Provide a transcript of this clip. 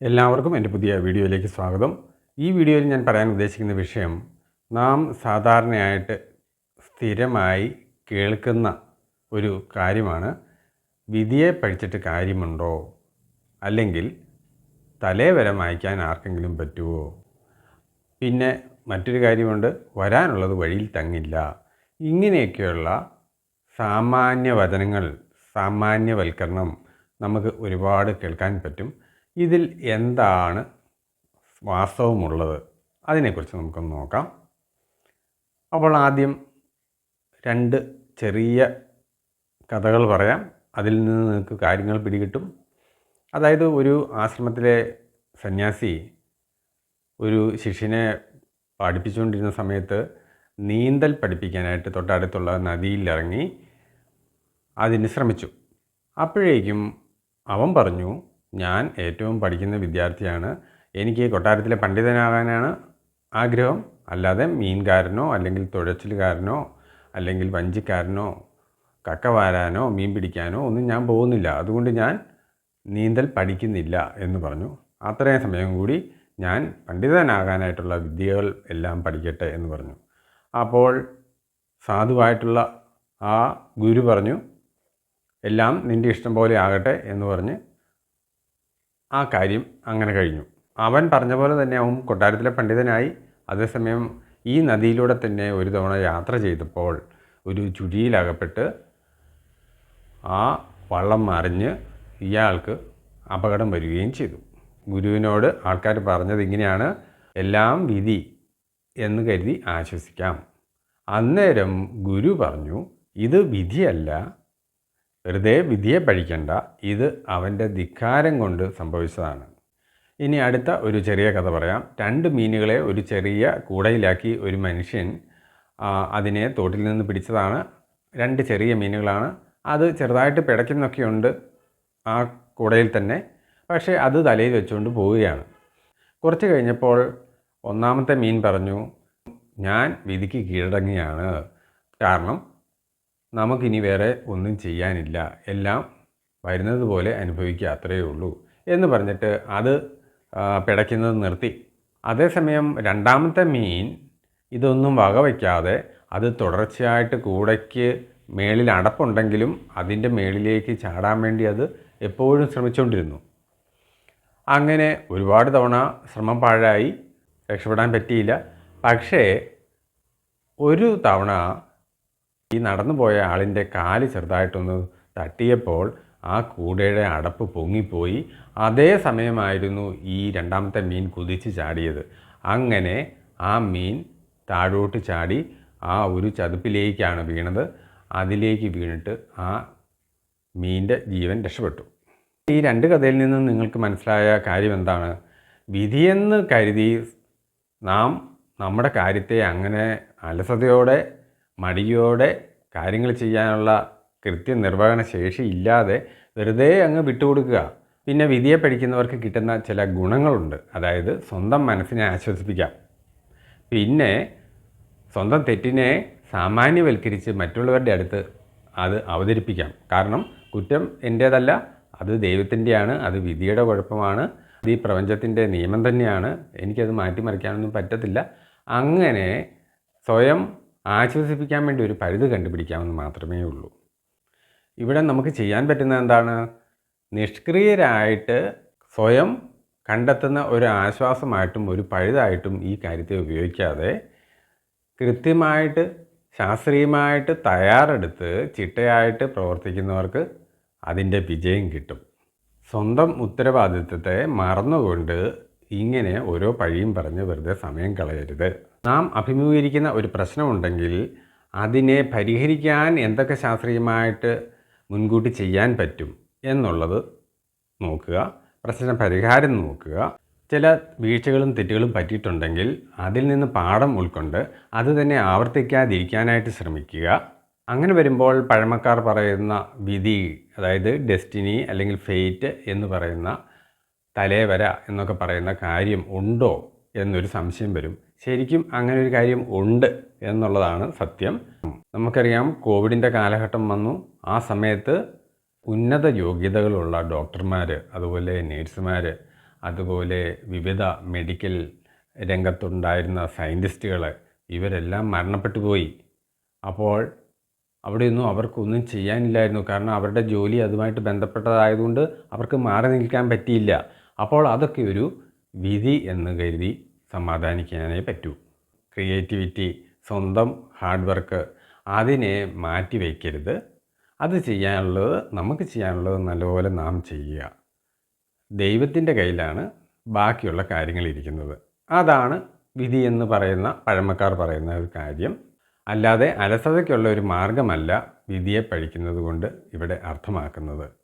എല്ലാവർക്കും എന്റെ പുതിയ വീഡിയോയിലേക്ക് സ്വാഗതം. ഈ വീഡിയോയിൽ ഞാൻ പറയാൻ ഉദ്ദേശിക്കുന്ന വിഷയം നാം സാധാരണയായിട്ട് സ്ഥിരമായി കേൾക്കുന്ന ഒരു കാര്യമാണ്. വിധിയെ പഠിച്ചിട്ട് കാര്യമുണ്ടോ? അല്ലെങ്കിൽ തലേ വരെ ആർക്കെങ്കിലും പറ്റുമോ പിന്നെ മറ്റൊരു കാര്യമുണ്ട് വരാനുള്ളത് വഴിയിൽ തങ്ങില്ല. ഇങ്ങനെയൊക്കെയുള്ള സാമാന്യ വചനങ്ങൾ സാമാന്യവൽക്കരണം നമുക്ക് ഒരുപാട് കേൾക്കാൻ പറ്റും. ഇതിൽ എന്താണ് വാസ്തവമുള്ളത്? അതിനെക്കുറിച്ച് നമുക്കൊന്ന് നോക്കാം. അപ്പോൾ ആദ്യം രണ്ട് ചെറിയ കഥകൾ പറയാം. അതിൽ നിന്ന് നിങ്ങൾക്ക് കാര്യങ്ങൾ പിടികിട്ടും. അതായത് ഒരു ആശ്രമത്തിലെ സന്യാസി ഒരു ശിഷ്യനെ പഠിപ്പിച്ചുകൊണ്ടിരുന്ന സമയത്ത് നീന്തൽ പഠിപ്പിക്കാനായിട്ട് തൊട്ടടുത്തുള്ള നദിയിൽ ഇറങ്ങി അതിന് ശ്രമിച്ചു. അപ്പോഴേക്കും അവൻ പറഞ്ഞു ഞാൻ ഏറ്റവും പഠിക്കുന്ന വിദ്യാർത്ഥിയാണ്. എനിക്ക് കൊട്ടാരത്തിലെ പണ്ഡിതനാകാനാണ് ആഗ്രഹം. അല്ലാതെ മീൻകാരനോ അല്ലെങ്കിൽ തുഴച്ചിലുകാരനോ അല്ലെങ്കിൽ വഞ്ചിക്കാരനോ കക്ക വാരാനോ മീൻ പിടിക്കാനോ ഒന്നും ഞാൻ പോകുന്നില്ല. അതുകൊണ്ട് ഞാൻ നീന്തൽ പഠിക്കുന്നില്ല എന്ന് പറഞ്ഞു. അത്രയും സമയം കൂടി ഞാൻ പണ്ഡിതനാകാനായിട്ടുള്ള വിദ്യകൾ എല്ലാം പഠിക്കട്ടെ എന്ന് പറഞ്ഞു. അപ്പോൾ സാധുവായിട്ടുള്ള ആ ഗുരു പറഞ്ഞു എല്ലാം നിന്റെ ഇഷ്ടം പോലെ ആകട്ടെ എന്ന് പറഞ്ഞ് ആ കാര്യം അങ്ങനെ കഴിഞ്ഞു. അവൻ പറഞ്ഞ പോലെ തന്നെ അവൻ കൊട്ടാരത്തിലെ പണ്ഡിതനായി. അതേസമയം ഈ നദിയിലൂടെ തന്നെ ഒരു തവണ യാത്ര ചെയ്തപ്പോൾ ഒരു ചുഴിയിലകപ്പെട്ട് ആ വള്ളം മറിഞ്ഞ് ഇയാൾക്ക് അപകടം വരികയും ചെയ്തു. ഗുരുവിനോട് ആൾക്കാർ പറഞ്ഞത് ഇങ്ങനെയാണ് എല്ലാം വിധി എന്ന് കരുതി ആശ്വസിക്കാം. അന്നേരം ഗുരു പറഞ്ഞു ഇത് വിധിയല്ല വെറുതെ വിധിയെ പഴിക്കണ്ട ഇത് അവന്റെ ധിക്കാരം കൊണ്ട് സംഭവിച്ചതാണ്. ഇനി അടുത്ത ഒരു ചെറിയ കഥ പറയാം. രണ്ട് മീനുകളെ ഒരു ചെറിയ കൂടയിലാക്കി ഒരു മനുഷ്യൻ അതിനെ തോട്ടിൽ നിന്ന് പിടിച്ചതാണ്. രണ്ട് ചെറിയ മീനുകളാണ്. അത് ചെറുതായിട്ട് പിടയ്ക്കുന്നൊക്കെയുണ്ട് ആ കൂടയിൽ തന്നെ. പക്ഷേ അത് തലയിൽ വെച്ചുകൊണ്ട് പോവുകയാണ്. കുറച്ച് കഴിഞ്ഞപ്പോൾ ഒന്നാമത്തെ മീൻ പറഞ്ഞു ഞാൻ വിധിക്ക് കീഴടങ്ങിയാണ് കാരണം നമുക്കിനി വേറെ ഒന്നും ചെയ്യാനില്ല. എല്ലാം വരുന്നത് പോലെ അനുഭവിക്കുക അത്രയേ ഉള്ളൂ. എന്ന് പറഞ്ഞിട്ട് അത് പിടയ്ക്കുന്നത് നിർത്തി. അതേസമയം രണ്ടാമത്തെ മീൻ ഇതൊന്നും വകവയ്ക്കാതെ അത് തുടർച്ചയായിട്ട് കൂടയ്ക്ക് മേളിൽ അടപ്പുണ്ടെങ്കിലും അതിന്റെ മേളിലേക്ക് ചാടാൻ വേണ്ടി അത് എപ്പോഴും ശ്രമിച്ചുകൊണ്ടിരുന്നു. അങ്ങനെ ഒരുപാട് തവണ ശ്രമം പാഴായി. രക്ഷപ്പെടാൻ പറ്റിയില്ല. പക്ഷേ ഒരു തവണ ഈ നടന്നു പോയ ആളിന്റെ കാൽ ചെറുതായിട്ടൊന്ന് തട്ടിയപ്പോൾ ആ കൂടയുടെ അടപ്പ് പൊങ്ങിപ്പോയി. അതേ സമയമായിരുന്നു ഈ രണ്ടാമത്തെ മീൻ കുതിച്ച് ചാടിയത്. അങ്ങനെ ആ മീൻ താഴോട്ട് ചാടി ആ ഒരു ചതുപ്പിലേക്കാണ് വീണത്. അതിലേക്ക് വീണിട്ട് ആ മീന്റെ ജീവൻ രക്ഷപ്പെട്ടു. ഈ രണ്ട് കഥയിൽ നിന്നും നിങ്ങൾക്ക് മനസ്സിലായ കാര്യം എന്താണ്? വിധിയെന്ന് കരുതി നാം നമ്മുടെ കാര്യത്തെ അങ്ങനെ അലസതയോടെ മടിയോടെ കാര്യങ്ങൾ ചെയ്യാനുള്ള കൃത്യനിർവഹണ ശേഷി ഇല്ലാതെ വെറുതെ അങ്ങ് വിട്ടുകൊടുക്കുക. പിന്നെ വിധിയെ പഠിക്കുന്നവർക്ക് കിട്ടുന്ന ചില ഗുണങ്ങളുണ്ട്. അതായത് സ്വന്തം മനസ്സിനെ ആശ്വസിപ്പിക്കാം. പിന്നെ സ്വന്തം തെറ്റിനെ സാമാന്യവൽക്കരിച്ച് മറ്റുള്ളവരുടെ അടുത്ത് അത് അവതരിപ്പിക്കാം. കാരണം കുറ്റം എന്റേതല്ല അത് ദൈവത്തിന്റെയാണ് അത് വിധിയുടെ കുഴപ്പമാണ് ഈ പ്രപഞ്ചത്തിന്റെ നിയമം തന്നെയാണ് എനിക്കത് മാറ്റിമറിക്കാനൊന്നും പറ്റത്തില്ല. അങ്ങനെ സ്വയം ആശ്വസിപ്പിക്കാൻ വേണ്ടി ഒരു പരിധി കണ്ടുപിടിക്കാമെന്ന് മാത്രമേ ഉള്ളൂ. ഇവിടെ നമുക്ക് ചെയ്യാൻ പറ്റുന്ന എന്താണ്? നിഷ്ക്രിയരായിട്ട് സ്വയം കണ്ടെത്തുന്ന ഒരു ആശ്വാസമായിട്ടും ഒരു പഴുതായിട്ടും ഈ കാര്യത്തെ ഉപയോഗിക്കാതെ കൃത്യമായിട്ട് ശാസ്ത്രീയമായിട്ട് തയ്യാറെടുത്ത് ചിട്ടയായിട്ട് പ്രവർത്തിക്കുന്നവർക്ക് അതിന്റെ വിജയം കിട്ടും. സ്വന്തം ഉത്തരവാദിത്വത്തെ മറന്നുകൊണ്ട് ഇങ്ങനെ ഓരോ പഴിയും പറഞ്ഞ് വെറുതെ സമയം കളയരുത്. നാം അഭിമുഖീകരിക്കുന്ന ഒരു പ്രശ്നമുണ്ടെങ്കിൽ അതിനെ പരിഹരിക്കാൻ എന്തൊക്കെ ശാസ്ത്രീയമായിട്ട് മുൻകൂട്ടി ചെയ്യാൻ പറ്റും എന്നുള്ളത് നോക്കുക. പ്രശ്ന പരിഹാരം നോക്കുക. ചില വീഴ്ചകളും തെറ്റുകളും പറ്റിയിട്ടുണ്ടെങ്കിൽ അതിൽ നിന്ന് പാഠം ഉൾക്കൊണ്ട് അത് തന്നെ ആവർത്തിക്കാതിരിക്കാനായിട്ട് ശ്രമിക്കുക. അങ്ങനെ വരുമ്പോൾ പഴമക്കാർ പറയുന്ന വിധി അതായത് ഡെസ്റ്റിനി അല്ലെങ്കിൽ ഫെയ്റ്റ് എന്ന് പറയുന്ന തലേവര എന്നൊക്കെ പറയുന്ന കാര്യം ഉണ്ടോ എന്നൊരു സംശയം വരും. ശരിക്കും അങ്ങനെ ഒരു കാര്യം ഉണ്ട് എന്നുള്ളതാണ് സത്യം. നമുക്കറിയാം കോവിഡിന്റെ കാലഘട്ടം വന്നു. ആ സമയത്ത് ഉന്നത യോഗ്യതകളുള്ള ഡോക്ടർമാർ അതുപോലെ നേഴ്സുമാർ അതുപോലെ വിവിധ മെഡിക്കൽ രംഗത്തുണ്ടായിരുന്ന സയന്റിസ്റ്റുകൾ ഇവരെല്ലാം മരണപ്പെട്ടു പോയി. അപ്പോൾ അവിടെയൊന്നും അവർക്കൊന്നും ചെയ്യാനില്ലായിരുന്നു. കാരണം അവരുടെ ജോലി അതുമായിട്ട് ബന്ധപ്പെട്ടതായതുകൊണ്ട് അവർക്ക് മാറി നിൽക്കാൻ പറ്റിയില്ല. അപ്പോൾ അതൊക്കെ ഒരു വിധി എന്ന് കരുതി സമാധാനിക്കാനേ പറ്റൂ. ക്രിയേറ്റിവിറ്റി സ്വന്തം ഹാർഡ് വർക്ക് അതിനെ മാറ്റി വയ്ക്കരുത് അത് ചെയ്യാനുള്ളത് നമുക്ക് ചെയ്യാനുള്ളത് നല്ലപോലെ നാം ചെയ്യുക. ദൈവത്തിന്റെ കയ്യിലാണ് ബാക്കിയുള്ള കാര്യങ്ങൾ ഇരിക്കുന്നത്. അതാണ് വിധി എന്ന് പറയുന്ന പഴമക്കാർ പറയുന്ന ഒരു കാര്യം. അല്ലാതെ അലസതയ്ക്കുള്ള ഒരു മാർഗമല്ല വിധിയെ പഴിക്കുന്നത് കൊണ്ട് ഇവിടെ അർത്ഥമാക്കുന്നത്.